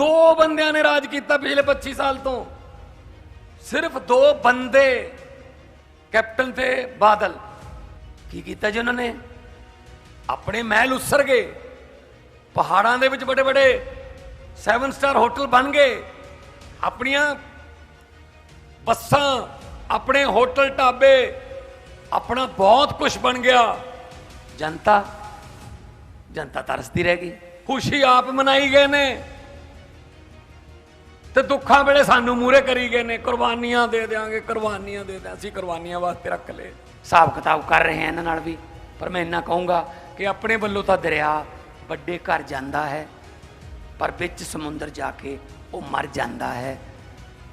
ਦੋ ਬੰਦਿਆਂ ਨੇ ਰਾਜ ਕੀਤਾ ਪਿਛਲੇ 25 ਸਾਲ ਤੋਂ। ਸਿਰਫ ਦੋ ਬੰਦੇ ਕੈਪਟਨ ਤੇ ਬਾਦਲ। ਕੀ ਕੀਤਾ ਜੀ ਉਹਨਾਂ ਨੇ? ਆਪਣੇ ਮਹਿਲ ਉਸਰ ਗਏ। ਪਹਾੜਾਂ ਦੇ ਵਿੱਚ ਵੱਡੇ ਵੱਡੇ 7 ਸਟਾਰ ਹੋਟਲ ਬਣ ਗਏ। ਆਪਣੀਆਂ ਬੱਸਾਂ, ਆਪਣੇ ਹੋਟਲ ਢਾਬੇ, ਆਪਣਾ ਬਹੁਤ ਕੁਝ ਬਣ ਗਿਆ। ਜਨਤਾ ਜਨਤਾ ਤਰਸਦੀ ਰਹਿ ਗਈ। ਖੁਸ਼ੀ ਆਪ ਮਨਾਈ ਗਏ ਨੇ। ਤੇ ਦੁੱਖਾਂ ਵੇਲੇ ਸਾਨੂੰ ਮੂਰੇ ਕਰੀ ਗਏ ਨੇ, ਕੁਰਬਾਨੀਆਂ ਦੇ ਦਿਆਂਗੇ, ਕੁਰਬਾਨੀਆਂ ਦੇ ਦਿਆਂ ਅਸੀਂ ਕੁਰਬਾਨੀਆਂ ਵਾਸਤੇ ਰੱਖ ਲਏ। ਹਿਸਾਬ ਕਿਤਾਬ ਕਰ ਰਹੇ ਹਾਂ ਇਹਨਾਂ ਨਾਲ ਵੀ। ਪਰ ਮੈਂ ਇੰਨਾ ਕਹੂੰਗਾ ਕਿ ਆਪਣੇ ਵੱਲੋਂ ਤਾਂ ਦਰਿਆ ਵੱਡੇ ਘਰ ਜਾਂਦਾ ਹੈ, ਪਰ ਵਿੱਚ ਸਮੁੰਦਰ ਜਾ ਕੇ ਉਹ ਮਰ ਜਾਂਦਾ ਹੈ।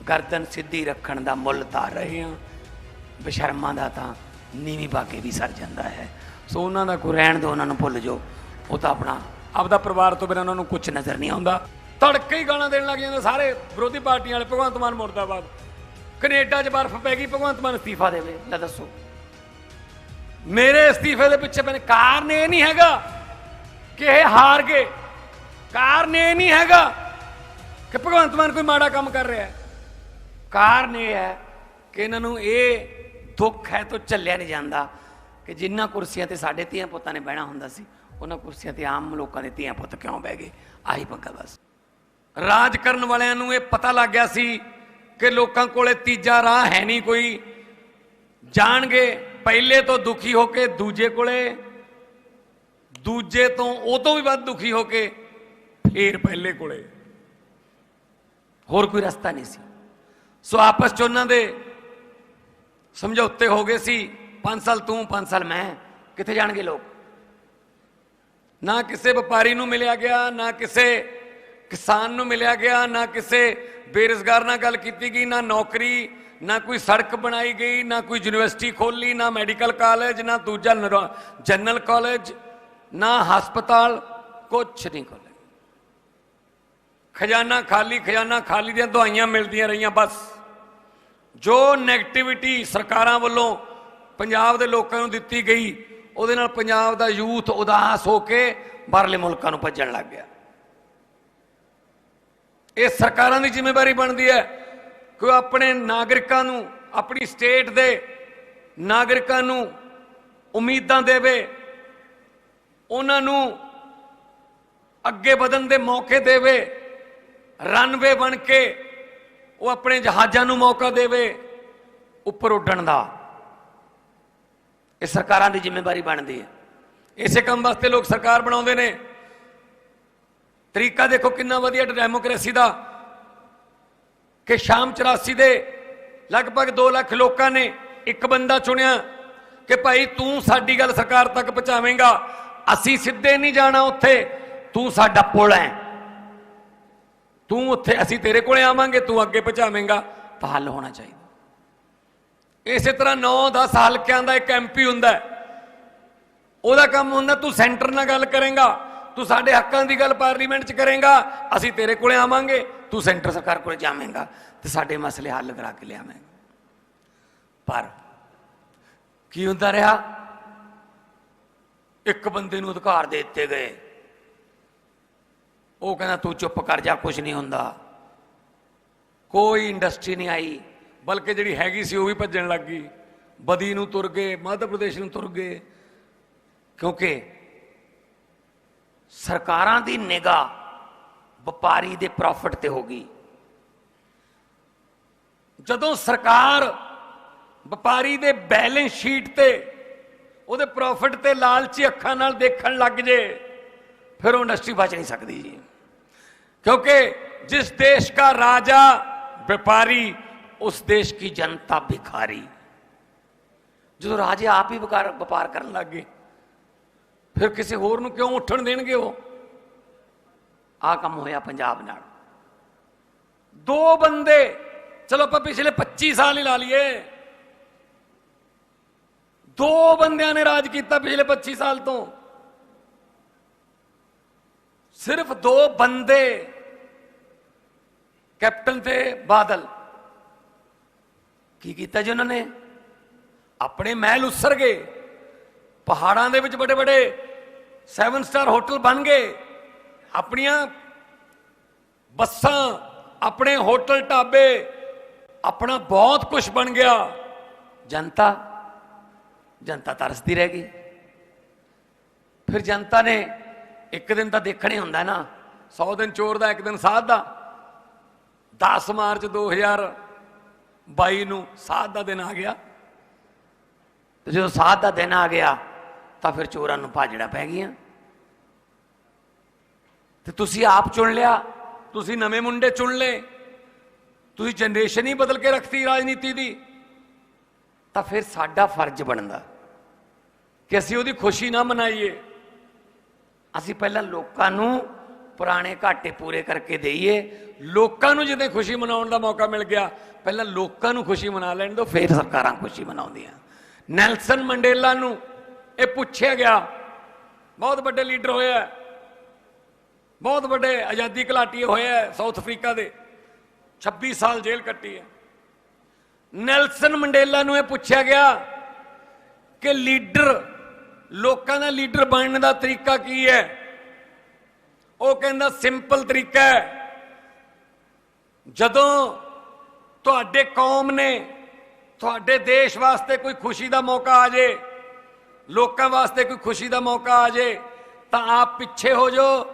ਗਰਦਨ ਸਿੱਧੀ ਰੱਖਣ ਦਾ ਮੁੱਲ ਤਾਰ ਰਹੇ ਹਾਂ। ਬਸ਼ਰਮਾਂ ਦਾ ਤਾਂ ਨੀਵੀਂ ਬਾਕੇ ਵੀ ਸਰ ਜਾਂਦਾ ਹੈ। ਸੋ ਉਹਨਾਂ ਦਾ ਕੋਈ ਰਹਿਣ ਦਿਓ ਉਹਨਾਂ ਨੂੰ ਭੁੱਲ ਜਾਓ। ਉਹ ਤਾਂ ਆਪਣਾ, ਆਪਦਾ ਪਰਿਵਾਰ ਤੋਂ ਬਿਨਾਂ ਉਹਨਾਂ ਨੂੰ ਕੁਝ ਨਜ਼ਰ ਨਹੀਂ ਆਉਂਦਾ। ਤੜਕੇ ਹੀ ਗਾਣਾ ਦੇਣ ਲੱਗ ਜਾਂਦੇ ਸਾਰੇ ਵਿਰੋਧੀ ਪਾਰਟੀਆਂ ਵਾਲੇ, ਭਗਵੰਤ ਮਾਨ ਮੁਰਦਾਬਾਦ। ਕੈਨੇਡਾ 'ਚ ਬਰਫ਼ ਪੈ ਗਈ, ਭਗਵੰਤ ਮਾਨ ਅਸਤੀਫਾ ਦੇਵੇ, ਲੈ ਦੱਸੋ। ਮੇਰੇ ਅਸਤੀਫੇ ਦੇ ਪਿੱਛੇ ਮੈਨੇ ਕਾਰਨ ਇਹ ਨਹੀਂ ਹੈਗਾ ਕਿ ਇਹ ਹਾਰ ਗਏ। ਕਾਰਨ ਇਹ ਨਹੀਂ ਹੈਗਾ ਕਿ ਭਗਵੰਤ ਮਾਨ ਕੋਈ ਮਾੜਾ ਕੰਮ ਕਰ ਰਿਹਾ ਹੈ। ਕਾਰਨ ਇਹ ਹੈ ਕਿ ਇਹਨਾਂ ਨੂੰ ਇਹ ਦੁੱਖ ਹੈ ਤੋਂ ਚੱਲਿਆ ਨਹੀਂ ਜਾਂਦਾ ਕਿ ਜਿੰਨਾ ਕੁਰਸੀਆਂ ਤੇ ਸਾਡੇ ਧੀਆਂ ਪੁੱਤਾਂ ਨੇ ਬਹਿਣਾ ਹੁੰਦਾ ਸੀ, ਉਹਨਾਂ ਕੁਰਸੀਆਂ ਤੇ ਆਮ ਲੋਕਾਂ ਦੇ ਧੀਆਂ ਪੁੱਤ ਕਿਉਂ ਬਹਿ ਗਏ? ਆਹੀ ਪੰਗਾ ਬਸ। ਰਾਜ ਕਰਨ ਵਾਲਿਆਂ ਨੂੰ ਇਹ ਪਤਾ ਲੱਗ ਗਿਆ ਸੀ ਕਿ ਲੋਕਾਂ ਕੋਲੇ ਤੀਜਾ ਰਾਹ ਹੈ ਨਹੀਂ ਕੋਈ। ਜਾਣਗੇ, ਪਹਿਲੇ ਤੋਂ ਦੁਖੀ ਹੋ ਕੇ ਦੂਜੇ ਕੋਲੇ, ਦੂਜੇ ਤੋਂ ਉਹ ਤੋਂ ਵੀ ਵੱਧ ਦੁਖੀ ਹੋ ਕੇ ਫੇਰ ਪਹਿਲੇ ਕੋਲੇ। ਹੋਰ ਕੋਈ ਰਸਤਾ ਨਹੀਂ ਸੀ। ਸੋ ਆਪਸ ਚ ਉਹਨਾਂ ਦੇ ਸਮਝੌਤੇ ਹੋ ਗਏ ਸੀ 5 ਸਾਲ ਤੂੰ 5 ਸਾਲ ਮੈਂ। ਕਿੱਥੇ ਜਾਣਗੇ ਲੋਕ? ਨਾ ਕਿਸੇ ਵਪਾਰੀ ਨੂੰ ਮਿਲਿਆ ਗਿਆ, ਨਾ ਕਿਸੇ ਕਿਸਾਨ ਨੂੰ ਮਿਲਿਆ ਗਿਆ, ਨਾ ਕਿਸੇ ਬੇਰੁਜ਼ਗਾਰ ਨਾਲ ਗੱਲ ਕੀਤੀ ਗਈ, ਨਾ ਨੌਕਰੀ, ਨਾ ਕੋਈ ਸੜਕ ਬਣਾਈ ਗਈ, ਨਾ ਕੋਈ ਯੂਨੀਵਰਸਿਟੀ ਖੋਲੀ ਨਾ ਮੈਡੀਕਲ ਕਾਲਜ, ਨਾ ਦੂਜਾ ਨਰੋ- ਜਨਰਲ ਕਾਲਜ, ਨਾ ਹਸਪਤਾਲ, ਕੁਛ ਨਹੀਂ ਖੋਲੇ ਖਜ਼ਾਨਾ ਖਾਲੀ ਖਜ਼ਾਨਾ ਖਾਲੀ ਦੀਆਂ ਦਵਾਈਆਂ ਮਿਲਦੀਆਂ ਰਹੀਆਂ ਬਸ। ਜੋ 네ਗੇਟਿਵਿਟੀ ਸਰਕਾਰਾਂ ਵੱਲੋਂ ਪੰਜਾਬ ਦੇ ਲੋਕਾਂ ਨੂੰ ਦਿੱਤੀ ਗਈ, ਉਹਦੇ ਨਾਲ ਪੰਜਾਬ ਦਾ ਯੂਥ ਉਦਾਸ ਹੋ ਕੇ ਬਾਹਰਲੇ ਮੁਲਕਾਂ ਨੂੰ ਭੱਜਣ ਲੱਗ ਗਿਆ। ਇਹ ਸਰਕਾਰਾਂ ਦੀ ਜ਼ਿੰਮੇਵਾਰੀ ਬਣਦੀ ਹੈ ਕਿ ਉਹ ਆਪਣੇ ਨਾਗਰਿਕਾਂ ਨੂੰ, ਆਪਣੀ ਸਟੇਟ ਦੇ ਨਾਗਰਿਕਾਂ ਨੂੰ ਉਮੀਦਾਂ ਦੇਵੇ, ਉਹਨਾਂ ਨੂੰ ਅੱਗੇ ਵਧਣ ਦੇ ਮੌਕੇ ਦੇਵੇ ਰਨਵੇ ਬਣ ਕੇ ਉਹ ਆਪਣੇ ਜਹਾਜ਼ਾਂ ਨੂੰ ਮੌਕਾ ਦੇਵੇ, ਉੱਪਰ ਉੱਡਣ ਦਾ। ਇਹ ਸਰਕਾਰਾਂ ਦੀ ਜ਼ਿੰਮੇਵਾਰੀ ਬਣਦੀ ਹੈ। ਇਸੇ ਕੰਮ ਵਾਸਤੇ ਲੋਕ ਸਰਕਾਰ ਬਣਾਉਂਦੇ ਨੇ। ਤਰੀਕਾ ਦੇਖੋ ਕਿੰਨਾ ਵਧੀਆ ਡੈਮੋਕ੍ਰੇਸੀ ਦਾ ਕਿ ਸ਼ਾਮ 84 ਦੇ ਲਗਭਗ 2 ਲੱਖ ਲੋਕਾਂ ਨੇ ਇੱਕ ਬੰਦਾ ਚੁਣਿਆ ਕਿ ਭਾਈ ਤੂੰ ਸਾਡੀ ਗੱਲ ਸਰਕਾਰ ਤੱਕ ਪਹੁੰਚਾਵੇਂਗਾ, ਅਸੀਂ ਸਿੱਧੇ ਨਹੀਂ ਜਾਣਾ ਉੱਥੇ, ਤੂੰ ਸਾਡਾ ਪੁਲ ਹੈ। ਤੂੰ ਉੱਥੇ, ਅਸੀਂ ਤੇਰੇ ਕੋਲੇ ਆਵਾਂਗੇ, ਤੂੰ ਅੱਗੇ ਪਹੁੰਚਾਵੇਂਗਾ, ਤਾਂ ਹੱਲ ਹੋਣਾ ਚਾਹੀਦਾ। ਇਸੇ ਤਰ੍ਹਾਂ 9-10 ਹਲਕਿਆਂ ਦਾ ਇੱਕ ਐਮਪੀ ਹੁੰਦਾ ਉਹਦਾ ਕੰਮ ਹੁੰਦਾ ਤੂੰ ਸੈਂਟਰ ਨਾਲ ਗੱਲ ਕਰੇਗਾ ਤੂੰ ਸਾਡੇ ਹੱਕਾਂ ਦੀ ਗੱਲ ਪਾਰਲੀਮੈਂਟ 'ਚ ਕਰੇਗਾ, ਅਸੀਂ ਤੇਰੇ ਕੋਲੇ ਆਵਾਂਗੇ, ਤੂੰ ਸੈਂਟਰ ਸਰਕਾਰ ਕੋਲੇ ਜਾਵੇਂਗਾ ਤੇ ਸਾਡੇ ਮਸਲੇ ਹੱਲ ਕਰਾ ਕੇ ਲਿਆਵੇਂਗਾ। ਪਰ ਕੀ ਹੁੰਦਾ ਰਿਹਾ? ਇੱਕ ਬੰਦੇ ਨੂੰ ਅਧਿਕਾਰ ਦੇ ਦਿੱਤੇ ਗਏ। ਉਹ ਕਹਿੰਦਾ, ਤੂੰ ਚੁੱਪ ਕਰ ਜਾ ਕੁਝ ਨਹੀਂ ਹੁੰਦਾ। ਕੋਈ ਇੰਡਸਟਰੀ ਨਹੀਂ ਆਈ, ਬਲਕਿ ਜਿਹੜੀ ਹੈਗੀ ਸੀ ਉਹ ਵੀ ਭੱਜਣ ਲੱਗ ਗਈ। ਬਦੀ ਨੂੰ ਤੁਰ ਗਏ, ਮੱਧ ਪ੍ਰਦੇਸ਼ ਨੂੰ ਤੁਰ ਗਏ। ਕਿਉਂਕਿ ਸਰਕਾਰਾਂ ਦੀ ਨਿਗਾਹ ਵਪਾਰੀ ਦੇ ਪ੍ਰੋਫਿਟ ਤੇ ਹੋ ਗਈ ਜਦੋਂ ਸਰਕਾਰ ਵਪਾਰੀ ਦੇ ਬੈਲੈਂਸ ਸ਼ੀਟ ਤੇ ਉਹਦੇ ਪ੍ਰੋਫਿਟ ਤੇ ਲਾਲਚੀ ਅੱਖਾਂ ਨਾਲ ਦੇਖਣ ਲੱਗ ਜੇ ਫਿਰ ਉਹ ਇੰਡਸਟਰੀ ਬਚ ਨਹੀਂ ਸਕਦੀ ਜੀ क्योंकि जिस देश का राजा व्यापारी उस देश की जनता भिखारी ਜਦੋਂ ਰਾਜੇ ਆਪ ਹੀ ਵਪਾਰ ਵਪਾਰ ਕਰਨ ਲੱਗ ਗਏ ਫਿਰ ਕਿਸੇ ਹੋਰ ਨੂੰ ਕਿਉਂ ਉੱਠਣ ਦੇਣਗੇ ਉਹ? ਆ ਕੰਮ ਹੋਇਆ ਪੰਜਾਬ ਨਾਲ। ਦੋ ਬੰਦੇ, ਚਲੋ ਆਪਾਂ ਪਿਛਲੇ 25 ਸਾਲ ਹੀ ਲਾ ਲਈਏ। ਦੋ ਬੰਦਿਆਂ ਨੇ ਰਾਜ ਕੀਤਾ ਪਿਛਲੇ 25 ਸਾਲ ਤੋਂ। ਸਿਰਫ ਦੋ ਬੰਦੇ, ਕੈਪਟਨ ਤੇ ਬਾਦਲ। ਕੀ ਕੀਤਾ ਜੀ ਉਹਨਾਂ ਨੇ? ਆਪਣੇ ਮਹਿਲ ਉਸਰ ਗਏ। ਪਹਾੜਾਂ ਦੇ ਵਿੱਚ ਬੜੇ ਬੜੇ 7 ਸਟਾਰ ਹੋਟਲ ਬਣ ਗਏ। ਆਪਣੀਆਂ ਬੱਸਾਂ, ਆਪਣੇ ਹੋਟਲ ਢਾਬੇ, ਆਪਣਾ ਬਹੁਤ ਕੁਝ ਬਣ ਗਿਆ। ਜਨਤਾ ਜਨਤਾ ਤਰਸਦੀ ਰਹਿ ਗਈ। ਫਿਰ ਜਨਤਾ ਨੇ ਇੱਕ ਦਿਨ ਤਾਂ ਦੇਖਣਾ ਹੀ ਹੁੰਦਾ ਨਾ 100 ਦਿਨ ਚੋਰ ਦਾ, ਇੱਕ ਦਿਨ ਸਾਧ ਦਾ। 10 ਮਾਰਚ 2022 ਨੂੰ ਸਾਧ ਦਾ ਦਿਨ ਆ ਗਿਆ। ਤੇ ਜਦੋਂ ਸਾਧ ਦਾ ਦਿਨ ਆ ਗਿਆ ਤਾਂ ਫਿਰ ਚੋਰਾਂ ਨੂੰ ਭਾਜੜਾ ਪੈ ਗਈਆਂ। ਤੇ ਤੁਸੀਂ ਆਪ ਚੁਣ ਲਿਆ, ਤੁਸੀਂ ਨਵੇਂ ਮੁੰਡੇ ਚੁਣ ਲਏ, ਤੁਸੀਂ ਜਨਰੇਸ਼ਨ ਹੀ ਬਦਲ ਕੇ ਰੱਖਤੀ ਰਾਜਨੀਤੀ ਦੀ, ਤਾਂ ਫਿਰ ਸਾਡਾ ਫਰਜ਼ ਬਣਦਾ ਕਿ ਅਸੀਂ ਉਹਦੀ ਖੁਸ਼ੀ ਨਾ ਮਨਾਈਏ। ਅਸੀਂ ਪਹਿਲਾਂ ਲੋਕਾਂ ਨੂੰ ਪੁਰਾਣੇ ਘਾਟੇ ਪੂਰੇ ਕਰਕੇ ਦਈਏ। ਲੋਕਾਂ ਨੂੰ ਜਦੋਂ ਖੁਸ਼ੀ ਮਨਾਉਣ ਦਾ ਮੌਕਾ ਮਿਲ ਗਿਆ, ਪਹਿਲਾਂ ਲੋਕਾਂ ਨੂੰ ਖੁਸ਼ੀ ਮਨਾ ਲੈਣ ਦਿਓ ਫਿਰ ਸਰਕਾਰਾਂ ਖੁਸ਼ੀ ਮਨਾਉਂਦੀਆਂ। ਨੈਲਸਨ ਮੰਡੇਲਾ ਨੂੰ ਇਹ ਪੁੱਛਿਆ ਗਿਆ, ਬਹੁਤ ਵੱਡੇ ਲੀਡਰ ਹੋਏ ਆ, ਬਹੁਤ ਵੱਡੇ ਆਜ਼ਾਦੀ ਘਲਾਟੀ ਹੋਏ ਆ ਸਾਊਥ ਅਫਰੀਕਾ ਦੇ 26 ਸਾਲ ਜੇਲ੍ਹ ਕੱਟੀ ਹੈ ਨੈਲਸਨ ਮੰਡੇਲਾ ਨੂੰ ਇਹ ਪੁੱਛਿਆ ਗਿਆ ਕਿ ਲੀਡਰ, ਲੋਕਾਂ ਦਾ ਲੀਡਰ ਬਣਨ ਦਾ ਤਰੀਕਾ ਕੀ ਹੈ? ਉਹ ਕਹਿੰਦਾ ਸਿੰਪਲ ਤਰੀਕਾ ਹੈ। ਜਦੋਂ ਤੁਹਾਡੇ ਕੌਮ ਨੇ, ਤੁਹਾਡੇ ਦੇਸ਼ ਵਾਸਤੇ ਕੋਈ ਖੁਸ਼ੀ ਦਾ ਮੌਕਾ ਆ ਜੇ ਲੋਕਾਂ ਵਾਸਤੇ ਕੋਈ ਖੁਸ਼ੀ ਦਾ ਮੌਕਾ ਆ ਜੇ, ਤਾਂ ਆਪ ਪਿੱਛੇ ਹੋ ਜਾਓ,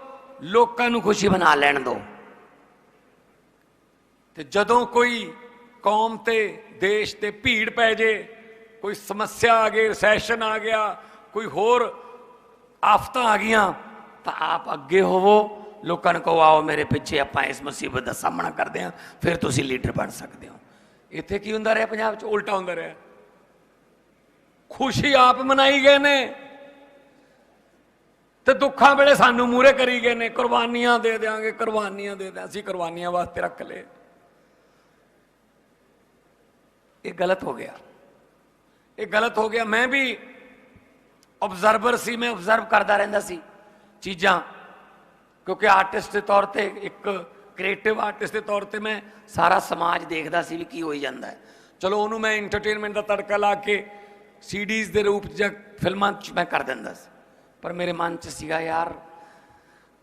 ਲੋਕਾਂ ਨੂੰ ਖੁਸ਼ੀ ਬਣਾ ਲੈਣ ਦਿਓ ਤੇ ਜਦੋਂ ਕੋਈ ਕੌਮ ਤੇ, ਦੇਸ਼ ਤੇ ਭੀੜ ਪੈ ਜੇ, ਕੋਈ ਸਮੱਸਿਆ ਆ ਗਈ ਰੈਸੈਸ਼ਨ ਆ ਗਿਆ, ਕੋਈ ਹੋਰ ਆਫਤਾਂ ਆ ਗਈਆਂ, ਤਾਂ ਆਪ ਅੱਗੇ ਹੋਵੋ, ਲੋਕਾਂ ਨੂੰ ਕਹੋ, ਆਓ ਮੇਰੇ ਪਿੱਛੇ ਆਪਾਂ ਇਸ ਮੁਸੀਬਤ ਦਾ ਸਾਹਮਣਾ ਕਰਦੇ ਹਾਂ ਫਿਰ ਤੁਸੀਂ ਲੀਡਰ ਬਣ ਸਕਦੇ ਹੋ। ਇੱਥੇ ਕੀ ਹੁੰਦਾ ਰਿਹਾ ਪੰਜਾਬ 'ਚ? ਉਲਟਾ ਹੁੰਦਾ ਰਿਹਾ। ਖੁਸ਼ੀ ਆਪ ਮਨਾਈ ਗਏ ਨੇ ਤੇ ਦੁੱਖਾਂ ਵੇਲੇ ਸਾਨੂੰ ਮੂਰੇ ਕਰੀ ਗਏ ਨੇ, ਕੁਰਬਾਨੀਆਂ ਦੇ ਦੇਾਂਗੇ ਕੁਰਬਾਨੀਆਂ ਦੇ ਦਿਆਂ ਅਸੀਂ ਕੁਰਬਾਨੀਆਂ ਵਾਸਤੇ ਰੱਖ ਲਏ। ਇਹ ਗਲਤ ਹੋ ਗਿਆ। ਇਹ ਗਲਤ ਹੋ ਗਿਆ। ਮੈਂ ਵੀ ਆਬਜ਼ਰਵਰ ਸੀ, ਮੈਂ ਆਬਜ਼ਰਵ ਕਰਦਾ ਰਹਿੰਦਾ ਸੀ ਚੀਜ਼ਾਂ, ਕਿਉਂਕਿ ਆਰਟਿਸਟ ਦੇ ਤੌਰ ਤੇ ਇੱਕ ਕ੍ਰੀਏਟਿਵ ਆਰਟਿਸਟ ਦੇ ਤੌਰ ਤੇ ਮੈਂ ਸਾਰਾ ਸਮਾਜ ਦੇਖਦਾ ਸੀ ਵੀ ਕੀ ਹੋਈ ਜਾਂਦਾ ਹੈ। ਚਲੋ ਉਹਨੂੰ ਮੈਂ ਐਂਟਰਟੇਨਮੈਂਟ ਦਾ ਤੜਕਾ ਲਾ ਕੇ ਸੀਡੀਜ਼ ਦੇ ਰੂਪ 'ਚ ਜਾਂ ਫਿਲਮਾਂ 'ਚ ਮੈਂ ਕਰ ਦਿੰਦਾ ਸੀ। ਪਰ ਮੇਰੇ ਮਨ 'ਚ ਸੀਗਾ, ਯਾਰ,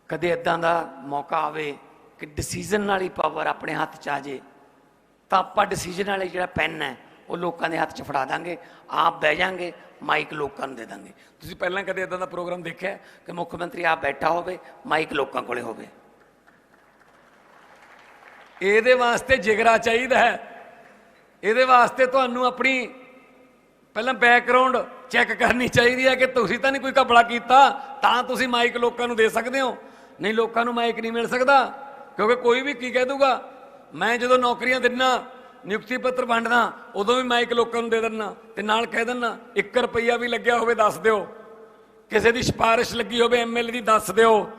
ਕਦੇ ਇਦਾਂ ਦਾ ਮੌਕਾ ਆਵੇ ਕਿ ਡਿਸੀਜਨ ਵਾਲੀ ਪਾਵਰ ਆਪਣੇ ਹੱਥ 'ਚ ਆ ਜੇ, ਤਾਂ ਆਪਾਂ ਡਿਸੀਜਨ ਵਾਲੇ ਜਿਹੜਾ ਪੈਨ ਹੈ, ਉਹ ਲੋਕਾਂ ਦੇ ਹੱਥ 'ਚ ਫੜਾ ਦਾਂਗੇ, ਆਪ ਬਹਿ ਜਾਾਂਗੇ ਮਾਈਕ ਲੋਕਾਂ ਨੂੰ ਦੇ ਦਾਂਗੇ। ਤੁਸੀਂ ਪਹਿਲਾਂ ਕਦੇ ਇਦਾਂ ਦਾ ਪ੍ਰੋਗਰਾਮ ਦੇਖਿਆ ਕਿ ਮੁੱਖ ਮੰਤਰੀ ਆਪ ਬੈਠਾ ਹੋਵੇ ਮਾਈਕ ਲੋਕਾਂ ਕੋਲੇ ਹੋਵੇ? ਇਹਦੇ ਵਾਸਤੇ ਜਿਗਰਾ ਚਾਹੀਦਾ ਹੈ। ਇਹਦੇ ਵਾਸਤੇ ਤੁਹਾਨੂੰ ਆਪਣੀ ਪਹਿਲਾਂ ਬੈਕਗ੍ਰਾਉਂਡ ਚੈੱਕ ਕਰਨੀ ਚਾਹੀਦੀ ਹੈ ਕਿ ਤੁਸੀਂ ਤਾਂ ਨਹੀਂ ਕੋਈ ਕਪੜਾ ਕੀਤਾ, ਤਾਂ ਤੁਸੀਂ ਮਾਈਕ ਲੋਕਾਂ ਨੂੰ ਦੇ ਸਕਦੇ ਹੋ। ਨਹੀਂ, ਲੋਕਾਂ ਨੂੰ ਮਾਈਕ ਨਹੀਂ ਮਿਲ ਸਕਦਾ, ਕਿਉਂਕਿ ਕੋਈ ਵੀ ਕੀ ਕਹਿ ਦੂਗਾ? ਮੈਂ ਜਦੋਂ ਨੌਕਰੀਆਂ ਦਿੰਨਾ, ਨਿਯੁਕਤੀ ਪੱਤਰ ਵੰਡਦਾ, ਉਦੋਂ ਵੀ ਮਾਈਕ ਲੋਕਾਂ ਨੂੰ ਦੇ ਦਿੰਨਾ ਤੇ ਨਾਲ ਕਹਿ ਦਿੰਨਾ 1 ਰੁਪਈਆ ਵੀ ਲੱਗਿਆ ਹੋਵੇ ਦੱਸ ਦਿਓ। ਕਿਸੇ ਦੀ ਸਿਫਾਰਿਸ਼ ਲੱਗੀ ਹੋਵੇ ਐਮਐਲਏ ਦੀ ਦੱਸ ਦਿਓ।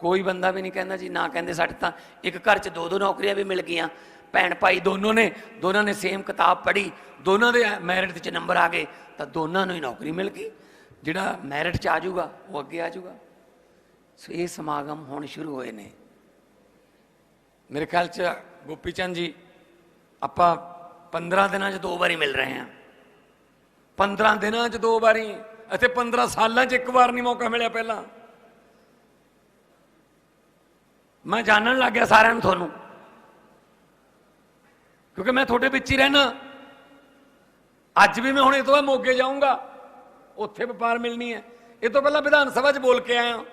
ਕੋਈ ਬੰਦਾ ਵੀ ਨਹੀਂ ਕਹਿੰਦਾ ਜੀ, ਨਾ ਕਹਿੰਦੇ ਸਾਡੇ ਤਾਂ ਇੱਕ ਘਰ 'ਚ ਦੋ ਦੋ ਨੌਕਰੀਆਂ ਵੀ ਮਿਲ ਗਈਆਂ। ਭੈਣ ਭਾਈ ਦੋਨੋਂ ਨੇ, ਦੋਨਾਂ ਨੇ ਸੇਮ ਕਿਤਾਬ ਪੜ੍ਹੀ, ਦੋਨਾਂ ਦੇ ਮੈਰਿਟ 'ਚ ਨੰਬਰ ਆ ਗਏ, ਤਾਂ ਦੋਨਾਂ ਨੂੰ ਹੀ ਨੌਕਰੀ ਮਿਲ ਗਈ। ਜਿਹੜਾ ਮੈਰਿਟ 'ਚ ਆ ਜਾਊਗਾ, ਉਹ ਅੱਗੇ ਆ ਜਾਊਗਾ। ਸੋ ਇਹ ਸਮਾਗਮ ਹੁਣ ਸ਼ੁਰੂ ਹੋਏ ਨੇ। ਮੇਰੇ ਖਿਆਲ 'ਚ ਗੋਪੀ ਚੰਦ ਜੀ, ਆਪਾਂ 15 ਦਿਨਾਂ 'ਚ ਦੋ ਵਾਰੀ ਮਿਲ ਰਹੇ ਹਾਂ। 15 ਦਿਨਾਂ 'ਚ ਦੋ ਵਾਰੀ ਅਤੇ 15 ਸਾਲਾਂ 'ਚ ਇੱਕ ਵਾਰ ਨਹੀਂ ਮੌਕਾ ਮਿਲਿਆ ਪਹਿਲਾਂ। ਮੈਂ ਜਾਣਨ ਲੱਗ ਗਿਆ ਸਾਰਿਆਂ ਨੂੰ ਤੁਹਾਨੂੰ। ਕਿਉਂਕਿ ਮੈਂ ਤੁਹਾਡੇ ਵਿੱਚ ਹੀ ਰਹਿਣਾ। ਅੱਜ ਵੀ ਮੈਂ ਹੁਣ ਇਹ ਤੋਂ ਬਾਅਦ ਮੋਗੇ ਜਾਊਂਗਾ। ਉੱਥੇ ਵਪਾਰ ਮਿਲਣੀ ਹੈ। ਇਹ ਤੋਂ ਪਹਿਲਾਂ ਵਿਧਾਨ ਸਭਾ 'ਚ ਬੋਲ ਕੇ ਆਇਆ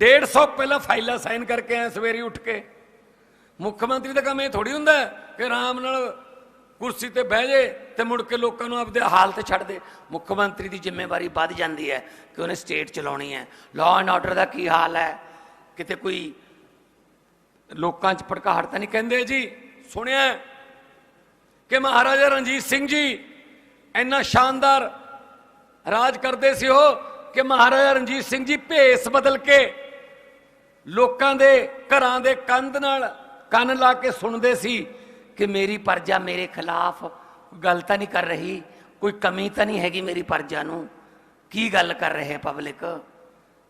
150 ਪਹਿਲਾਂ ਫਾਈਲਾਂ ਸਾਈਨ ਕਰਕੇ ਆਇਆ ਸਵੇਰੇ ਉੱਠ ਕੇ। ਮੁੱਖ ਮੰਤਰੀ ਦਾ ਕੰਮ ਇਹ ਥੋੜੀ ਹੁੰਦਾ ਕਿ ਆਰਾਮ ਨਾਲ ਕੁਰਸੀ ਤੇ ਬਹਿ ਜੇ ਤੇ ਮੁੜ ਕੇ ਲੋਕਾਂ ਨੂੰ ਆਪਦੇ ਹਾਲ ਤੇ ਛੱਡ ਦੇ। ਮੁੱਖ ਮੰਤਰੀ ਦੀ ਜ਼ਿੰਮੇਵਾਰੀ ਵੱਧ ਜਾਂਦੀ ਹੈ ਕਿ ਉਹਨੇ ਸਟੇਟ ਚਲਾਉਣੀ ਹੈ। ਲਾਅ ਐਂਡ ਆਰਡਰ ਦਾ ਕੀ ਹਾਲ ਹੈ? ਕਿਤੇ ਕੋਈ ਲੋਕਾਂ 'ਚ ਭੜਕਾਹਟ ਤਾਂ ਨਹੀਂ ਕਹਿੰਦੇ ਜੀ? ਸੁਣਿਆ ਕਿ ਮਹਾਰਾਜਾ ਰਣਜੀਤ ਸਿੰਘ ਜੀ ਇੰਨਾ ਸ਼ਾਨਦਾਰ ਰਾਜ ਕਰਦੇ ਸੀ ਉਹ ਕਿ ਮਹਾਰਾਜਾ ਰਣਜੀਤ ਸਿੰਘ ਜੀ ਭੇਸ ਬਦਲ ਕੇ ਲੋਕਾਂ ਦੇ ਘਰਾਂ ਦੇ ਕੰਧ ਨਾਲ ਕੰਨ ਲਾ ਕੇ ਸੁਣਦੇ ਸੀ ਕਿ ਮੇਰੀ ਪਰਜਾ ਮੇਰੇ ਖਿਲਾਫ ਗੱਲ ਤਾਂ ਨਹੀਂ ਕਰ ਰਹੀ, ਕੋਈ ਕਮੀ ਤਾਂ ਨਹੀਂ ਹੈਗੀ ਮੇਰੀ ਪਰਜਾ ਨੂੰ। ਕੀ ਗੱਲ ਕਰ ਰਹੇ ਪਬਲਿਕ?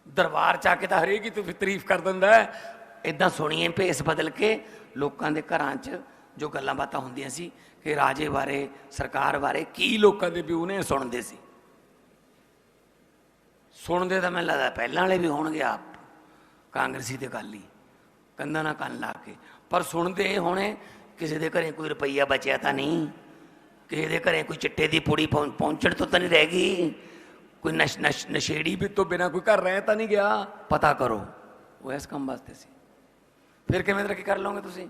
ਦਰਬਾਰ ਚ ਆ ਕੇ ਤਾਂ ਹਰੇਕ ਹੀ ਤੂੰ ਤਾਰੀਫ ਕਰ ਦਿੰਦਾ ਹੈ। ਸੁਣੀਏ ਭੇਸ ਬਦਲ ਕੇ ਲੋਕਾਂ ਦੇ ਘਰਾਂ 'ਚ ਜੋ ਗੱਲਾਂ ਬਾਤਾਂ ਹੁੰਦੀਆਂ ਸੀ ਕਿ ਰਾਜੇ ਬਾਰੇ, ਸਰਕਾਰ ਬਾਰੇ ਕੀ ਲੋਕਾਂ ਦੇ ਵਿਊ ਨੇ ਸੁਣਦੇ ਸੀ। ਸੁਣਦੇ ਤਾਂ ਮੈਨੂੰ ਲੱਗਦਾ ਪਹਿਲਾਂ ਵਾਲੇ ਵੀ ਹੋਣਗੇ ਆਪ, ਕਾਂਗਰਸੀ ਤੇ ਅਕਾਲੀ। ਕੰਨਾਂ ਨਾਲ ਕੰਨ ਲਾ ਕੇ। ਪਰ ਸੁਣਦੇ ਹੋਣੇ, ਕਿਸੇ ਦੇ ਘਰੇ ਕੋਈ ਰੁਪਈਆ ਬਚਿਆ ਤਾਂ ਨਹੀਂ। ਕਿਸੇ ਦੇ ਘਰੇ ਕੋਈ ਚਿੱਟੇ ਦੀ ਪੁੜੀ ਪਹੁੰ- ਪਹੁੰਚਣ ਤੋਂ ਤਾਂ ਨਹੀਂ ਰਹਿ ਗਈ। ਕੋਈ ਨਸ਼ ਨਸ਼, ਨਸ਼ੇੜੀ ਵੀ ਤੋਂ ਬਿਨਾ ਕੋਈ ਘਰ ਰਹਿ ਤਾਂ ਨਹੀਂ ਗਿਆ। ਪਤਾ ਕਰੋ, ਉਹ ਇਸ ਕੰਮ ਵਾਸਤੇ ਸੀ। ਫਿਰ ਕਿਵੇਂ ਤਰੱਕੀ ਕਰ ਲਓਗੇ ਤੁਸੀਂ?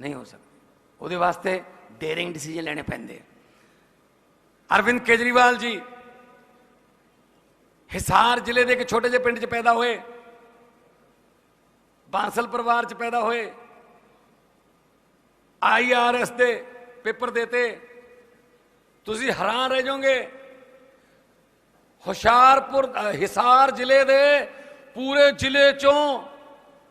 ਨਹੀਂ ਹੋ ਸਕਦੀ ਉਹਦੇ ਵਾਸਤੇ ਡੇਰਿੰਗ ਡਿਸੀਜਨ ਲੈਣੇ ਪੈਂਦੇ ਅਰਵਿੰਦ ਕੇਜਰੀਵਾਲ ਜੀ, ਹਿਸਾਰ ਜ਼ਿਲ੍ਹੇ ਦੇ ਇੱਕ ਛੋਟੇ ਜਿਹੇ ਪਿੰਡ 'ਚ ਪੈਦਾ ਹੋਏ। ਬਾਂਸਲ ਪਰਿਵਾਰ 'ਚ ਪੈਦਾ ਹੋਏ। ਆਈਆਰਐਸ ਦੇ ਪੇਪਰ ਦੇਤੇ। ਤੁਸੀਂ ਹੈਰਾਨ ਰਹਿ ਜਾਓਗੇ। ਹੁਸ਼ਿਆਰਪੁਰ ਹਿਸਾਰ ਜ਼ਿਲ੍ਹੇ ਦੇ ਪੂਰੇ ਜ਼ਿਲ੍ਹੇ ਚੋਂ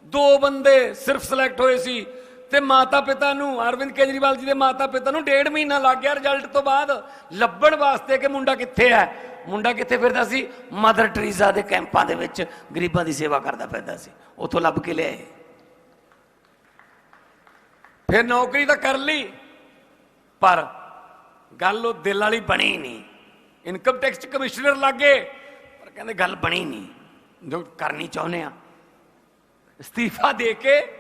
ਦੋ ਬੰਦੇ ਸਿਰਫ ਸਿਲੈਕਟ ਹੋਏ ਸੀ। ਤੇ ਮਾਤਾ ਪਿਤਾ ਨੂੰ, ਅਰਵਿੰਦ ਕੇਜਰੀਵਾਲ ਜੀ ਦੇ ਮਾਤਾ ਪਿਤਾ ਨੂੰ ਡੇਢ ਮਹੀਨਾ ਲੱਗ ਗਿਆ ਰਿਜ਼ਲਟ ਤੋਂ ਬਾਅਦ। ਲੱਭਣ ਵਾਸਤੇ ਕਿ ਮੁੰਡਾ ਕਿੱਥੇ ਹੈ? ਮੁੰਡਾ ਕਿੱਥੇ ਫਿਰਦਾ ਸੀ? ਮਦਰ ਟਰੀਜ਼ਾ ਦੇ ਕੈਂਪਾਂ ਦੇ ਵਿੱਚ ਗਰੀਬਾਂ ਦੀ ਸੇਵਾ ਕਰਦਾ ਫਿਰਦਾ ਸੀ। ਉੱਥੋਂ ਲੱਭ ਕੇ ਲਿਆਏ। ਫਿਰ ਨੌਕਰੀ ਤਾਂ ਕਰ ਲਈ, ਪਰ ਗੱਲ ਉਹ ਦਿਲ ਵਾਲੀ ਬਣੀ ਨਹੀਂ। ਇਨਕਮ ਟੈਕਸ ਕਮਿਸ਼ਨਰ ਲੱਗੇ, ਪਰ ਕਹਿੰਦੇ ਗੱਲ ਬਣੀ ਨਹੀਂ। ਜੋ ਕਰਨੀ ਚਾਹੁੰਦੇ ਆ। ਅਸਤੀਫਾ ਦੇ ਕੇ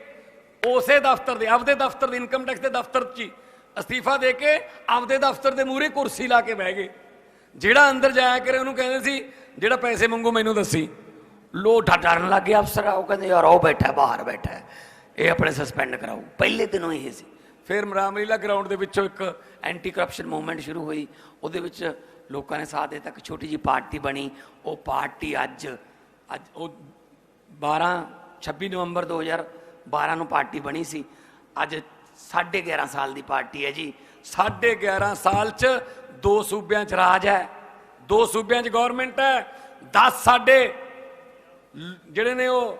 ਉਸੇ ਦਫ਼ਤਰ ਦੇ, ਆਪਦੇ ਦਫ਼ਤਰ ਦੇ ਇਨਕਮ ਟੈਕਸ ਦੇ ਦਫ਼ਤਰ 'ਚ ਹੀ ਅਸਤੀਫਾ ਦੇ ਕੇ ਆਪਦੇ ਦਫ਼ਤਰ ਦੇ ਮੂਹਰੇ ਕੁਰਸੀ ਲਾ ਕੇ ਬਹਿ ਗਏ। ਜਿਹੜਾ ਅੰਦਰ ਜਾਇਆ ਕਰੇ ਉਹਨੂੰ ਕਹਿੰਦੇ ਸੀ, ਜਿਹੜਾ ਪੈਸੇ ਮੰਗੋ ਮੈਨੂੰ ਦੱਸੀ। ਲੋ ਡਰਨ ਲੱਗ ਗਿਆ ਅਫਸਰ ਉਹ ਕਹਿੰਦੇ, ਯਾਰ, ਉਹ ਬੈਠਾ ਬਾਹਰ ਬੈਠਾ ਇਹ ਆਪਣੇ ਸਸਪੈਂਡ ਕਰਾਓ। ਪਹਿਲੇ ਦਿਨੋਂ ਹੀ ਸੀ। ਫਿਰ ਮਰਾਮਲੀਲਾ ਗਰਾਊਂਡ ਦੇ ਵਿੱਚੋਂ ਇੱਕ ਐਂਟੀ ਕਰਪਸ਼ਨ ਮੂਵਮੈਂਟ ਸ਼ੁਰੂ ਹੋਈ। ਉਹਦੇ ਵਿੱਚ ਲੋਕਾਂ ਨੇ ਸਾਥ ਦਿੱਤਾ, ਇੱਕ ਛੋਟੀ ਜੀ ਪਾਰਟੀ ਬਣੀ। ਉਹ ਪਾਰਟੀ ਅੱਜ ਅੱਜ ਉਹ 12 26 ਨਵੰਬਰ 2012 ਨੂੰ ਪਾਰਟੀ ਬਣੀ ਸੀ। ਅੱਜ 11.5 ਸਾਲ ਦੀ ਪਾਰਟੀ ਹੈ ਜੀ। 11.5 ਸਾਲ ਚ ਦੋ ਸੂਬਿਆਂ ਚ ਰਾਜ ਹੈ। ਦੋ ਸੂਬਿਆਂ ਚ ਗਵਰਨਮੈਂਟ ਹੈ। 10 ਸਾਡੇ ਜਿਹੜੇ ਨੇ ਉਹ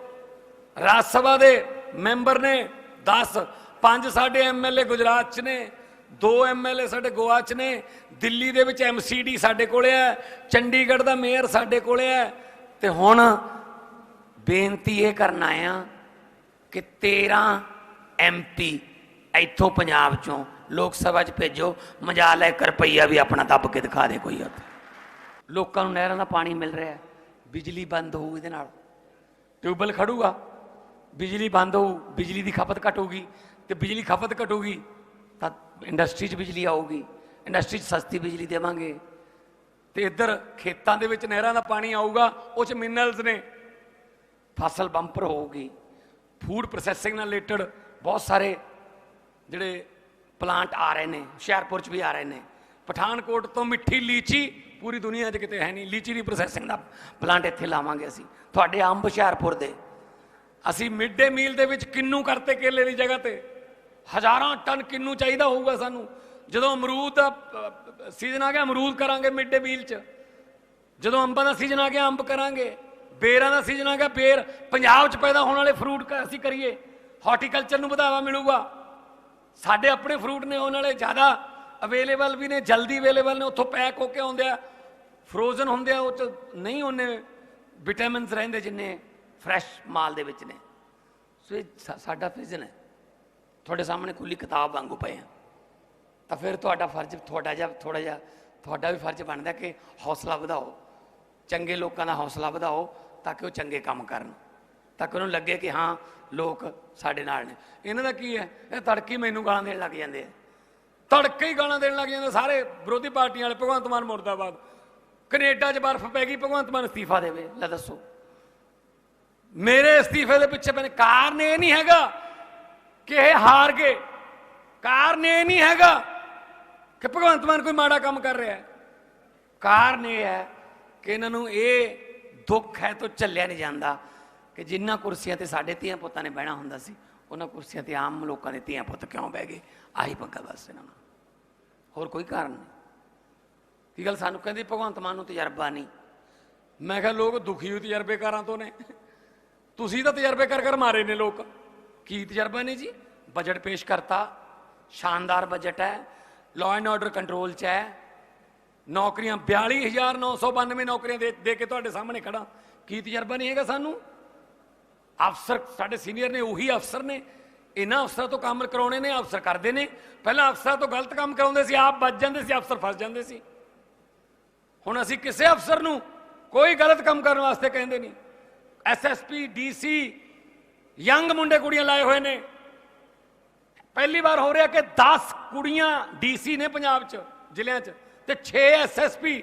ਰਾਜ ਸਭਾ ਦੇ ਮੈਂਬਰ ਨੇ। 10 ਪੰਜ ਸਾਡੇ ਐਮਐਲਏ ਗੁਜਰਾਤ ਚ ਨੇ। ਦੋ ਐਮਐਲਏ ਸਾਡੇ ਗੋਆ ਚ ਨੇ। ਦਿੱਲੀ ਦੇ ਵਿੱਚ ਐਮਸੀਡੀ ਸਾਡੇ ਕੋਲੇ ਹੈ। ਚੰਡੀਗੜ੍ਹ ਦਾ ਮੇਅਰ ਸਾਡੇ ਕੋਲੇ ਹੈ। ਤੇ ਹੁਣ ਬੇਨਤੀ ਇਹ ਕਰਨਾ ਆ ਕਿ 13 ਐਮਪੀ ਇੱਥੋਂ ਪੰਜਾਬ ਚੋਂ ਲੋਕ ਸਭਾ 'ਚ ਭੇਜੋ ਮਜ਼ਾ ਲੈ 1 ਰੁਪਈਆ ਵੀ ਆਪਣਾ ਦੱਬ ਕੇ ਦਿਖਾ ਦੇ ਕੋਈ ਉੱਥੇ ਲੋਕਾਂ ਨੂੰ ਨਹਿਰਾਂ ਦਾ ਪਾਣੀ ਮਿਲ ਰਿਹਾ ਬਿਜਲੀ ਬੰਦ ਹੋਊ ਇਹਦੇ ਨਾਲ। ਟਿਊਬਲ ਖੜੂਗਾ, ਬਿਜਲੀ ਬੰਦ ਹੋਊ, ਬਿਜਲੀ ਦੀ ਖਪਤ ਘਟੂਗੀ, ਤੇ ਬਿਜਲੀ ਖਪਤ ਘਟੂਗੀ, ਤਾਂ ਇੰਡਸਟਰੀ 'ਚ ਬਿਜਲੀ ਆਊਗੀ, ਇੰਡਸਟਰੀ 'ਚ ਸਸਤੀ ਬਿਜਲੀ ਦੇਵਾਂਗੇ। ਤੇ ਇੱਧਰ ਖੇਤਾਂ ਦੇ ਵਿੱਚ ਨਹਿਰਾਂ ਦਾ ਪਾਣੀ ਆਊਗਾ, ਉਹ 'ਚ ਮਿਨਰਲਸ ਨੇ। ਫਸਲ ਬੰਪਰ ਹੋਊਗੀ। ਫੂਡ ਪ੍ਰੋਸੈਸਿੰਗ ਨਾਲ ਰਿਲੇਟਡ ਬਹੁਤ ਸਾਰੇ ਜਿਹੜੇ ਪਲਾਂਟ ਆ ਰਹੇ ਨੇ, ਹੁਸ਼ਿਆਰਪੁਰ 'ਚ ਵੀ ਆ ਰਹੇ ਨੇ। ਪਠਾਨਕੋਟ ਤੋਂ ਮਿੱਠੀ ਲੀਚੀ ਪੂਰੀ ਦੁਨੀਆ 'ਚ ਕਿਤੇ ਹੈ ਨਹੀਂ। ਲੀਚੀ ਦੀ ਪ੍ਰੋਸੈਸਿੰਗ ਦਾ ਪਲਾਂਟ ਇੱਥੇ ਲਾਵਾਂਗੇ ਅਸੀਂ। ਤੁਹਾਡੇ ਅੰਬ ਹੁਸ਼ਿਆਰਪੁਰ ਦੇ। ਅਸੀਂ ਮਿਡ ਡੇ ਮੀਲ ਦੇ ਵਿੱਚ ਕਿੰਨੂ ਕਰਤੇ ਕੇਲੇ ਦੀ ਜਗ੍ਹਾ ਤੇ? ਹਜ਼ਾਰਾਂ ਟਨ ਕਿੰਨੂ ਚਾਹੀਦਾ ਹੋਊਗਾ ਸਾਨੂੰ। ਜਦੋਂ ਅਮਰੂਦ ਦਾ ਸੀਜ਼ਨ ਆ ਗਿਆ, ਅਮਰੂਦ ਕਰਾਂਗੇ ਮਿਡ ਡੇ ਮੀਲ 'ਚ। ਜਦੋਂ ਅੰਬਾਂ ਦਾ ਸੀਜ਼ਨ ਆ ਗਿਆ, ਅੰਬ ਕਰਾਂਗੇ। ਬੇਰਾਂ ਦਾ ਸੀਜ਼ਨ ਹੈਗਾ ਬੇਰ ਪੰਜਾਬ 'ਚ ਪੈਦਾ ਹੋਣ ਵਾਲੇ ਫਰੂਟ ਅਸੀਂ ਕਰੀਏ ਹਾਰਟੀਕਲਚਰ ਨੂੰ ਵਧਾਵਾ ਮਿਲੂਗਾ। ਸਾਡੇ ਆਪਣੇ ਫਰੂਟ ਨੇ ਉਹਨਾਂ ਵਾਲੇ ਜ਼ਿਆਦਾ ਅਵੇਲੇਬਲ ਵੀ ਨੇ, ਜਲਦੀ ਅਵੇਲੇਬਲ ਨੇ, ਉੱਥੋਂ ਪੈਕ ਹੋ ਕੇ ਆਉਂਦੇ ਆ। ਫਰੋਜ਼ਨ ਹੁੰਦੇ ਆ, ਉਹ ਚ ਨਹੀਂ ਉਹਨੇ ਵਿਟਾਮਿਨਸ ਰਹਿੰਦੇ ਜਿੰਨੇ ਫਰੈਸ਼ ਮਾਲ ਦੇ ਵਿੱਚ ਨੇ। ਸੋ ਇਹ ਸਾਡਾ ਵਿਜ਼ਨ ਹੈ। ਤੁਹਾਡੇ ਸਾਹਮਣੇ ਖੁੱਲੀ ਕਿਤਾਬ ਵਾਂਗੂ ਪਏ ਆ। ਤਾਂ ਫਿਰ ਤੁਹਾਡਾ ਫਰਜ਼, ਤੁਹਾਡਾ ਜਿਹਾ ਥੋੜਾ ਜਿਹਾ, ਤੁਹਾਡਾ ਵੀ ਫਰਜ਼ ਬਣਦਾ ਕਿ ਹੌਸਲਾ ਵਧਾਓ। ਚੰਗੇ ਲੋਕਾਂ ਦਾ ਹੌਸਲਾ ਵਧਾਓ। ਤਾਂ ਕਿ ਉਹ ਚੰਗੇ ਕੰਮ ਕਰਨ। ਤਾਂ ਕਿ ਉਹਨੂੰ ਲੱਗੇ ਕਿ ਹਾਂ, ਲੋਕ ਸਾਡੇ ਨਾਲ ਨੇ। ਇਹਨਾਂ ਦਾ ਕੀ ਹੈ? ਇਹ ਤੜਕੀ ਮੈਨੂੰ ਗਾਲਾਂ ਦੇਣ ਲੱਗ ਜਾਂਦੇ ਆ। ਤੜਕੇ ਹੀ ਗਾਲਾਂ ਦੇਣ ਲੱਗ ਜਾਂਦੇ ਸਾਰੇ ਵਿਰੋਧੀ ਪਾਰਟੀਆਂ ਵਾਲੇ, ਭਗਵੰਤ ਮਾਨ ਮੁਰਦਾਬਾਦ। ਕੈਨੇਡਾ 'ਚ ਬਰਫ਼ ਪੈ ਗਈ, ਭਗਵੰਤ ਮਾਨ ਅਸਤੀਫਾ ਦੇਵੇ, ਲੈ ਦੱਸੋ। ਮੇਰੇ ਅਸਤੀਫੇ ਦੇ ਪਿੱਛੇ ਪੈਣ ਕਾਰਨ ਇਹ ਨਹੀਂ ਹੈਗਾ ਕਿ ਇਹ ਹਾਰ ਗਏ। ਕਾਰਨ ਇਹ ਨਹੀਂ ਹੈਗਾ ਕਿ ਭਗਵੰਤ ਮਾਨ ਕੋਈ ਮਾੜਾ ਕੰਮ ਕਰ ਰਿਹਾ ਹੈ। ਕਾਰਨ ਇਹ ਹੈ ਕਿ ਇਹਨਾਂ ਨੂੰ ਇਹ ਦੁੱਖ ਹੈ ਤੋਂ ਚੱਲਿਆ ਨਹੀਂ ਜਾਂਦਾ ਕਿ ਜਿੰਨਾ ਕੁਰਸੀਆਂ ਤੇ ਸਾਡੇ ਧੀਆਂ ਪੁੱਤਾਂ ਨੇ ਬਹਿਣਾ ਹੁੰਦਾ ਸੀ, ਉਹਨਾਂ ਕੁਰਸੀਆਂ ਤੇ ਆਮ ਲੋਕਾਂ ਦੇ ਧੀਆਂ ਪੁੱਤ ਕਿਉਂ ਬਹਿ ਗਏ? ਆਹੀ ਪੱਕਾ ਬਸ ਇਹਨਾਂ ਨੂੰ ਹੋਰ ਕੋਈ ਕਾਰਨ ਨਹੀਂ। ਕੀ ਗੱਲ ਸਾਨੂੰ ਕਹਿੰਦੇ ਭਗਵੰਤ ਮਾਨ ਨੂੰ ਤਜਰਬਾ ਨਹੀਂ? ਮੈਂ ਕਿਹਾ, ਲੋਕ ਦੁਖੀ ਹੋ ਤਜਰਬੇਕਾਰਾਂ ਤੋਂ ਨੇ। ਤੁਸੀਂ ਤਾਂ ਤਜਰਬੇ ਕਰ ਕਰ ਮਾਰੇ ਨੇ ਲੋਕ। ਕੀ ਤਜਰਬਾ ਨਹੀਂ ਜੀ? ਬਜਟ ਪੇਸ਼ ਕਰਤਾ। ਸ਼ਾਨਦਾਰ ਬਜਟ ਹੈ। ਲਾਅ ਐਂਡ ਆਰਡਰ ਕੰਟਰੋਲ 'ਚ ਹੈ। ਨੌਕਰੀਆਂ 42992 ਨੌਕਰੀਆਂ ਦੇ ਦੇ ਕੇ ਤੁਹਾਡੇ ਸਾਹਮਣੇ ਖੜਾ ਕੀ ਤਜਰਬਾ ਨਹੀਂ ਹੈਗਾ ਸਾਨੂੰ? ਅਫਸਰ, ਸਾਡੇ ਸੀਨੀਅਰ ਨੇ ਉਹੀ ਅਫਸਰ ਨੇ। ਇਹਨਾਂ ਅਫਸਰਾਂ ਤੋਂ ਕੰਮ ਕਰਾਉਣੇ ਨੇ, ਅਫਸਰ ਕਰਦੇ ਨੇ। ਪਹਿਲਾਂ ਅਫਸਰਾਂ ਤੋਂ ਗਲਤ ਕੰਮ ਕਰਾਉਂਦੇ ਸੀ, ਆਪ ਬਚ ਜਾਂਦੇ ਸੀ, ਅਫਸਰ ਫਸ ਜਾਂਦੇ ਸੀ। ਹੁਣ ਅਸੀਂ ਕਿਸੇ ਅਫਸਰ ਨੂੰ ਕੋਈ ਗਲਤ ਕੰਮ ਕਰਨ ਵਾਸਤੇ ਕਹਿੰਦੇ ਨਹੀਂ। ਐਸਐਸਪੀ ਡੀਸੀ ਯੰਗ ਮੁੰਡੇ ਕੁੜੀਆਂ ਲਾਏ ਹੋਏ ਨੇ। ਪਹਿਲੀ ਵਾਰ ਹੋ ਰਿਹਾ ਕਿ 10 ਕੁੜੀਆਂ ਡੀਸੀ ਨੇ ਪੰਜਾਬ 'ਚ, ਜ਼ਿਲ੍ਹਿਆਂ 'ਚ। ਤੇ 6 ਐਸਐਸਪੀ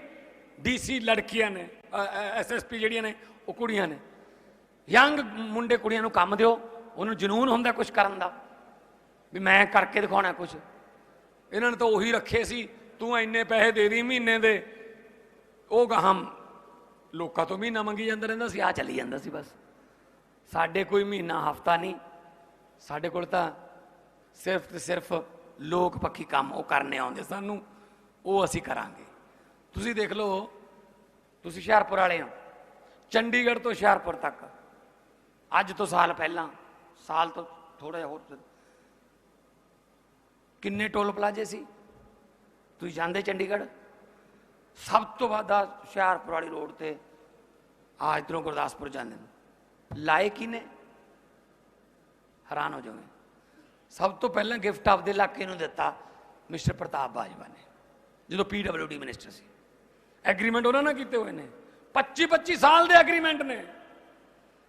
ਡੀਸੀ ਲੜਕੀਆਂ ਨੇ ਐਸਐਸਪੀ ਜਿਹੜੀਆਂ ਨੇ, ਉਹ ਕੁੜੀਆਂ ਨੇ। ਯੰਗ ਮੁੰਡੇ ਕੁੜੀਆਂ ਨੂੰ ਕੰਮ ਦਿਓ, ਉਹਨੂੰ ਜਨੂਨ ਹੁੰਦਾ ਕੁਝ ਕਰਨ ਦਾ। ਵੀ ਮੈਂ ਕਰਕੇ ਦਿਖਾਉਣਾ ਕੁਝ ਇਹਨਾਂ ਨੇ ਤਾਂ ਉਹੀ ਰੱਖੇ ਸੀ, ਤੂੰ ਇੰਨੇ ਪੈਸੇ ਦੇ ਦੀ ਮਹੀਨੇ ਦੇ। ਉਹ ਗਾਹਮ ਲੋਕਾਂ ਤੋਂ ਮਹੀਨਾ ਮੰਗੀ ਜਾਂਦਾ ਰਹਿੰਦਾ ਸੀ ਆ ਚੱਲੀ ਜਾਂਦਾ ਸੀ ਬਸ। ਸਾਡੇ ਕੋਈ ਮਹੀਨਾ, ਹਫਤਾ ਨਹੀਂ। ਸਾਡੇ ਕੋਲ ਤਾਂ ਸਿਰਫ ਤੇ ਸਿਰਫ ਲੋਕ ਪੱਖੀ ਕੰਮ ਉਹ ਕਰਨੇ ਆਉਂਦੇ ਸਾਨੂੰ। ਉਹ ਅਸੀਂ ਕਰਾਂਗੇ। ਤੁਸੀਂ ਦੇਖ ਲਓ, ਤੁਸੀਂ ਹੁਸ਼ਿਆਰਪੁਰ ਵਾਲੇ ਹੋ। ਚੰਡੀਗੜ੍ਹ ਤੋਂ ਹੁਸ਼ਿਆਰਪੁਰ ਤੱਕ। ਅੱਜ ਤੋਂ ਸਾਲ ਪਹਿਲਾਂ, ਸਾਲ ਤੋਂ ਥੋੜਾ ਜਿਹਾ ਹੋਰ ਕਿੰਨੇ ਟੋਲ ਪਲਾਜ਼ੇ ਸੀ? ਤੁਸੀਂ ਜਾਂਦੇ ਚੰਡੀਗੜ੍ਹ? ਸਭ ਤੋਂ ਵੱਧ ਹੁਸ਼ਿਆਰਪੁਰ ਵਾਲੀ ਰੋਡ ਤੇ ਆ ਇਧਰੋਂ ਗੁਰਦਾਸਪੁਰ ਜਾਂਦੇ ਨੇ। ਲਾਏ ਕਿਨੇ ਹੈਰਾਨ ਹੋ ਜਾਓਗੇ। ਸਭ ਤੋਂ ਪਹਿਲਾਂ ਗਿਫਟ ਆਪਦੇ ਇਲਾਕੇ ਨੂੰ ਦਿੱਤਾ ਮਿਸਟਰ ਪ੍ਰਤਾਪ ਬਾਜਵਾ ਨੇ। ਜਦੋਂ ਪੀਡਬਲਯੂਡੀ ਮਿਨਿਸਟਰ ਸੀ। ਐਗਰੀਮੈਂਟ ਉਹਨਾਂ ਨਾਲ ਕੀਤੇ ਹੋਏ ਨੇ। 25 25 ਸਾਲ ਦੇ ਐਗਰੀਮੈਂਟ ਨੇ।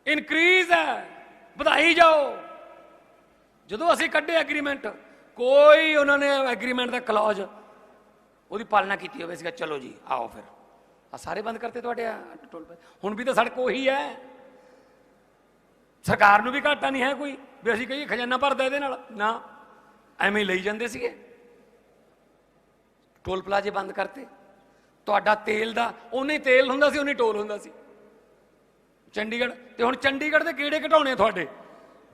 ਇਨਕਰੀਜ਼ ਹੈ। ਵਧਾਈ ਜਾਓ। ਜਦੋਂ ਅਸੀਂ ਕੱਢੇ ਐਗਰੀਮੈਂਟ ਕੋਈ ਉਹਨਾਂ ਨੇ ਐਗਰੀਮੈਂਟ ਦਾ ਕਲੌਜ ਉਹਦੀ ਪਾਲਣਾ ਕੀਤੀ ਹੋਵੇ। ਸੀਗਾ ਚਲੋ ਜੀ, ਆਓ ਫਿਰ। ਆ ਸਾਰੇ ਬੰਦ ਕਰਤੇ ਤੁਹਾਡੇ ਟੋਲ ਹੁਣ ਵੀ ਤਾਂ ਸੜਕ ਉਹੀ ਹੈ। ਸਰਕਾਰ ਨੂੰ ਵੀ ਘਾਟਾ ਨਹੀਂ ਹੈ ਕੋਈ। ਵੀ ਅਸੀਂ ਕਹੀਏ, ਖਜ਼ਾਨਾ ਭਰਦਾ ਇਹਦੇ ਨਾਲ। ਨਾ। ਐਵੇਂ ਲਈ ਜਾਂਦੇ ਸੀਗੇ। ਟੋਲ ਪਲਾਜ਼ੇ ਬੰਦ ਕਰਤੇ। ਤੁਹਾਡਾ ਤੇਲ ਦਾ, ਉਹਨੇ ਤੇਲ ਹੁੰਦਾ ਸੀ, ਉਹਨੇ ਟੋਲ ਹੁੰਦਾ ਸੀ। ਚੰਡੀਗੜ੍ਹ, ਤੇ ਹੁਣ ਚੰਡੀਗੜ੍ਹ ਦੇ ਕੀੜੇ ਘਟਾਉਣੇ ਤੁਹਾਡੇ।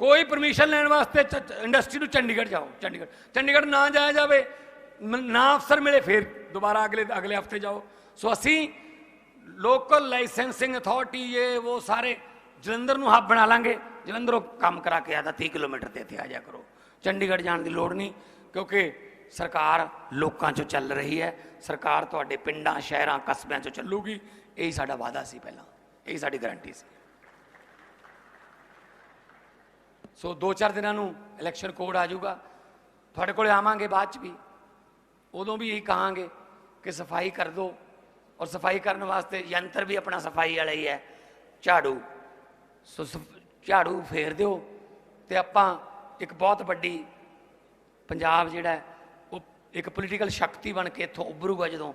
ਕੋਈ ਪਰਮਿਸ਼ਨ ਲੈਣ ਵਾਸਤੇ ਇੰਡਸਟਰੀ ਨੂੰ ਚੰਡੀਗੜ੍ਹ ਜਾਓ, ਚੰਡੀਗੜ੍ਹ। ਚੰਡੀਗੜ੍ਹ ਨਾ ਜਾਇਆ ਜਾਵੇ ਨਾ ਅਫਸਰ ਮਿਲੇ, ਫਿਰ ਦੁਬਾਰਾ ਅਗਲੇ ਅਗਲੇ ਹਫ਼ਤੇ ਜਾਓ। ਸੋ ਅਸੀਂ ਲੋਕਲ ਲਾਇਸੈਂਸਿੰਗ ਅਥਾਰਟੀ ਇਹ, ਉਹ ਸਾਰੇ ਜਲੰਧਰ ਨੂੰ ਹੱਬ ਬਣਾ ਲਾਂਗੇ। ਜਲੰਧਰੋਂ ਕੰਮ ਕਰਾ ਕੇ ਆਦਾ 30 ਕਿਲੋਮੀਟਰ ਤੇ ਇੱਥੇ ਆ ਜਾ ਕਰੋ। ਚੰਡੀਗੜ੍ਹ ਜਾਣ ਦੀ ਲੋੜ ਨਹੀਂ, ਕਿਉਂਕਿ ਸਰਕਾਰ ਲੋਕਾਂ 'ਚੋਂ ਚੱਲ ਰਹੀ ਹੈ, ਸਰਕਾਰ ਤੁਹਾਡੇ ਪਿੰਡਾਂ, ਸ਼ਹਿਰਾਂ, ਕਸਬਿਆਂ 'ਚੋਂ ਚੱਲੂਗੀ। ਇਹੀ ਸਾਡਾ ਵਾਅਦਾ ਸੀ ਪਹਿਲਾਂ। ਇਹੀ ਸਾਡੀ ਗਾਰੰਟੀ ਸੀ। ਸੋ 2-4 ਦਿਨਾਂ ਨੂੰ ਇਲੈਕਸ਼ਨ ਕੋਡ ਆ ਜਾਊਗਾ। ਤੁਹਾਡੇ ਕੋਲੇ ਆਵਾਂਗੇ ਬਾਅਦ ਚ ਵੀ। ਉਦੋਂ ਵੀ ਇਹੀ ਕਹਾਂਗੇ ਕਿ ਸਫ਼ਾਈ ਕਰ ਦਿਓ। ਔਰ ਸਫ਼ਾਈ ਕਰਨ ਵਾਸਤੇ ਯੰਤਰ ਵੀ ਆਪਣਾ ਸਫ਼ਾਈ ਵਾਲਾ ਹੀ ਹੈ। ਝਾੜੂ। ਸੋ ਸਫ- ਝਾੜੂ ਫੇਰ ਦਿਓ। ਤੇ ਆਪਾਂ ਇੱਕ ਬਹੁਤ ਵੱਡੀ ਪੰਜਾਬ ਜਿਹੜਾ ਇੱਕ ਪੋਲੀਟੀਕਲ ਸ਼ਕਤੀ ਬਣ ਕੇ ਇੱਥੋਂ ਉੱਭਰੂਗਾ ਜਦੋਂ।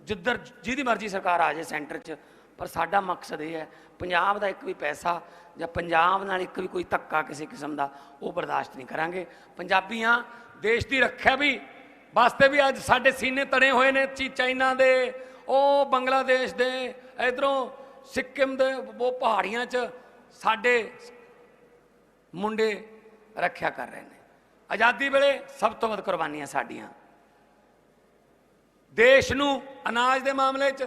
ਜਿੱਧਰ ਜਿਹਦੀ ਮਰਜ਼ੀ ਸਰਕਾਰ ਆ ਜਾਏ ਸੈਂਟਰ 'ਚ, ਪਰ ਸਾਡਾ ਮਕਸਦ ਇਹ ਹੈ, ਪੰਜਾਬ ਦਾ ਇੱਕ ਵੀ ਪੈਸਾ ਜਾਂ ਪੰਜਾਬ ਨਾਲ ਇੱਕ ਵੀ ਕੋਈ ਧੱਕਾ ਕਿਸੇ ਕਿਸਮ ਦਾ, ਉਹ ਬਰਦਾਸ਼ਤ ਨਹੀਂ ਕਰਾਂਗੇ। ਪੰਜਾਬੀਆਂ, ਦੇਸ਼ ਦੀ ਰੱਖਿਆ ਵੀ, ਵਾਸਤੇ ਵੀ ਅੱਜ ਸਾਡੇ ਸੀਨੇ ਤੜੇ ਹੋਏ ਨੇ ਚੀ ਚਾਈਨਾ ਦੇ, ਉਹ ਬੰਗਲਾਦੇਸ਼ ਦੇ, ਇਧਰੋਂ ਸਿੱਕਮ ਦੇ, ਉਹ ਪਹਾੜੀਆਂ 'ਚ ਸਾਡੇ ਮੁੰਡੇ ਰੱਖਿਆ ਕਰ ਰਹੇ ਨੇ। ਆਜ਼ਾਦੀ ਵੇਲੇ ਸਭ ਤੋਂ ਵੱਧ ਕੁਰਬਾਨੀਆਂ ਸਾਡੀਆਂ। ਦੇਸ਼ ਨੂੰ ਅਨਾਜ ਦੇ ਮਾਮਲੇ 'ਚ,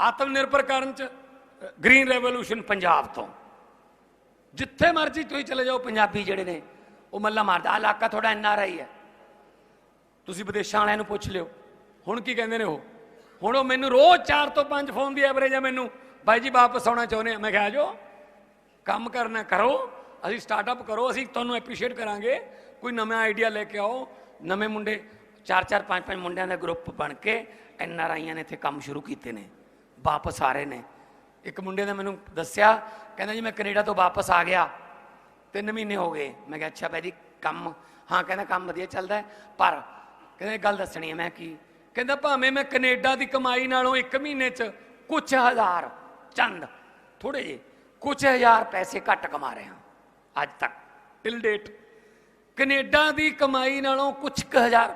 ਆਤਮ ਨਿਰਭਰ ਕਰਨ 'ਚ, ਗ੍ਰੀਨ ਰੈਵੋਲੂਸ਼ਨ ਪੰਜਾਬ ਤੋਂ। ਜਿੱਥੇ ਮਰਜ਼ੀ ਤੁਸੀਂ ਚਲੇ ਜਾਓ, ਪੰਜਾਬੀ ਜਿਹੜੇ ਨੇ, ਉਹ ਮੱਲਾ ਮਾਰਦਾ। ਆਹ ਇਲਾਕਾ ਥੋੜਾ ਐਨ ਆਰ ਆਈ ਹੈ। ਤੁਸੀਂ ਵਿਦੇਸ਼ਾਂ ਵਾਲਿਆਂ ਨੂੰ ਪੁੱਛ ਲਿਓ। ਹੁਣ ਕੀ ਕਹਿੰਦੇ ਨੇ ਉਹ? ਹੁਣ ਉਹ ਮੈਨੂੰ ਰੋਜ਼ 4 ਤੋਂ 5 ਫੋਨ ਦੀ ਐਵਰੇਜ ਹੈ ਮੈਨੂੰ। ਬਾਈ ਜੀ, ਵਾਪਸ ਆਉਣਾ ਚਾਹੁੰਦੇ ਆ। ਮੈਂ ਕਿਹਾ ਜੋ ਕੰਮ ਕਰਨਾ ਕਰੋ। ਅਸੀਂ ਸਟਾਰਟਅਪ ਕਰੋ। ਅਸੀਂ ਤੁਹਾਨੂੰ ਐਪਰੀਸ਼ੀਏਟ ਕਰਾਂਗੇ। ਕੋਈ ਨਵਾਂ ਆਈਡੀਆ ਲੈ ਕੇ ਆਓ। ਨਵੇਂ ਮੁੰਡੇ ਚਾਰ ਚਾਰ, ਪੰਜ ਪੰਜ ਮੁੰਡਿਆਂ ਦਾ ਗਰੁੱਪ ਬਣ ਕੇ ਐਨ ਆਰ ਆਈਆਂ ਨੇ ਇੱਥੇ ਕੰਮ ਸ਼ੁਰੂ ਕੀਤੇ ਨੇ, ਵਾਪਸ ਆ ਰਹੇ ਨੇ। ਇੱਕ ਮੁੰਡੇ ਨੇ ਮੈਨੂੰ ਦੱਸਿਆ, ਕਹਿੰਦਾ ਜੀ ਮੈਂ ਕੈਨੇਡਾ ਤੋਂ ਵਾਪਸ ਆ ਗਿਆ, ਤਿੰਨ ਮਹੀਨੇ ਹੋ ਗਏ। ਮੈਂ ਕਿਹਾ, ਅੱਛਾ ਬਾਈ ਜੀ, ਕੰਮ, ਹਾਂ ਕਹਿੰਦਾ ਕੰਮ ਵਧੀਆ ਚੱਲਦਾ ਪਰ ਕਹਿੰਦਾ ਇੱਕ ਗੱਲ ਦੱਸਣੀ ਹੈ ਮੈਂ ਕੀ, ਕਹਿੰਦਾ ਭਾਵੇਂ ਮੈਂ ਕੈਨੇਡਾ ਦੀ ਕਮਾਈ ਨਾਲੋਂ ਇੱਕ ਮਹੀਨੇ 'ਚ ਕੁਝ ਹਜ਼ਾਰ, ਚੰਦ ਥੋੜੇ ਜਿਹੇ ਕੁਝ ਹਜ਼ਾਰ ਪੈਸੇ ਘੱਟ ਕਮਾ ਰਿਹਾ, ਅੱਜ ਤੱਕ ਟਿਲ ਡੇਟ ਕੈਨੇਡਾ ਦੀ ਕਮਾਈ ਨਾਲੋਂ ਕੁਝ ਕੁ ਹਜ਼ਾਰ